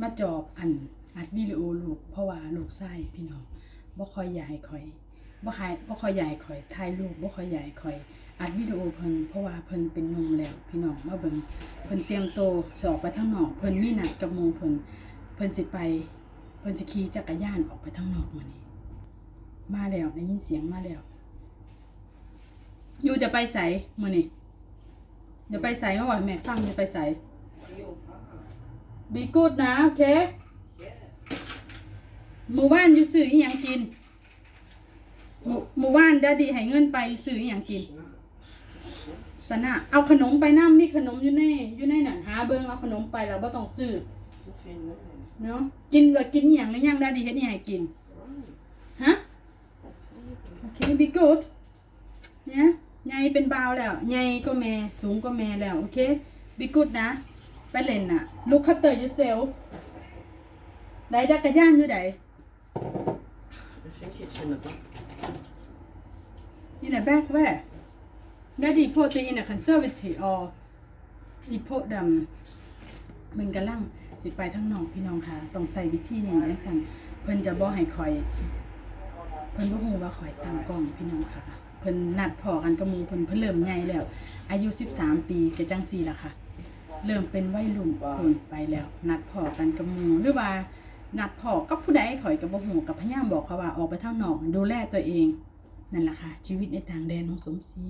มาจอบอันอัดวิดีโอลูกเพราะว่าลูกไส้พี่น้องบ่คอยให้ข่อยบ่ค่อยบ่คอยให้ข่อยถ่ายรูปบ่คอยให้ข่อยอัดวิดีโอเพิ่นเพราะว่าเพิ่นเป็นนุ่มแล้ว พี่น้องมาเบิ่งเพิ่นเตรียมโตสออกไปทางนอกเพิ่นมีนัดกับหมู่เพิ่นเพิ่นสิไปเพิ่นสิขี่จักรยานออกไปทางนอกมื้อนี้มาแล้วได้ยินเสียงมาแล้วอยู่จะไปใสมื้อนี้เดี๋ยวไปใสมาว่าแม่ฟังจะไปใส่ บีกูดนะโอเคหมู่บ้านอยู่ซื้ออีหยังกินหมู่หมู่บ้านดาดีให้เงินไปซื้ออีหยังกินสนะเอาขนมไปน้ำมีขนมอยู่ในอยู่ในนั่นหาเบิ่งเอาขนมไปแล้วบ่ต้องซื้อเนาะกินแล้วกินอีหยังแล้วยังดาดีเฮ็ดอีหยังให้กินฮะโอเคบีกูดเนี่ยใหญ่เป็นบาวแล้วใหญ่ก็แม่สูงก็แม่แล้วโอเคบีกูดนะ ไปเล่นน่ะ ลูกคัตเตอร์ยูเซลได้จักรยานอยู่ได I think it's in the back. นี่แหละแบกแว่ได้ดีโพตีนอะคันเซอร์วิทีอออีโพดำมันกำลังสิไปทั้งน้องพี่น้องค่ะต้องใส่วิธีนี้จังซั่นเพิ่นจะบ่ให้คอย เพิ่นบ่ฮู้ว่าคอยตั้งกล้องพี่น้องค่ะ เพิ่นนัดพอกันกับหมู่เพิ่นเพิ่นเริ่มใหญ่แล้ว อายุ 13 ปีก็จังซี่ล่ะค่ะ เริ่มเป็นวัยรุ่นคนไปแล้ว นัดพอกันกับหมู่หรือว่านัดพอกับผู้ใดข่อยกับบ่ฮู้กับพยายามบอกเขาว่าออกไปทางนอกดูแลตัวเองนั่นแหละค่ะ ชีวิตในต่างแดนของสมศรี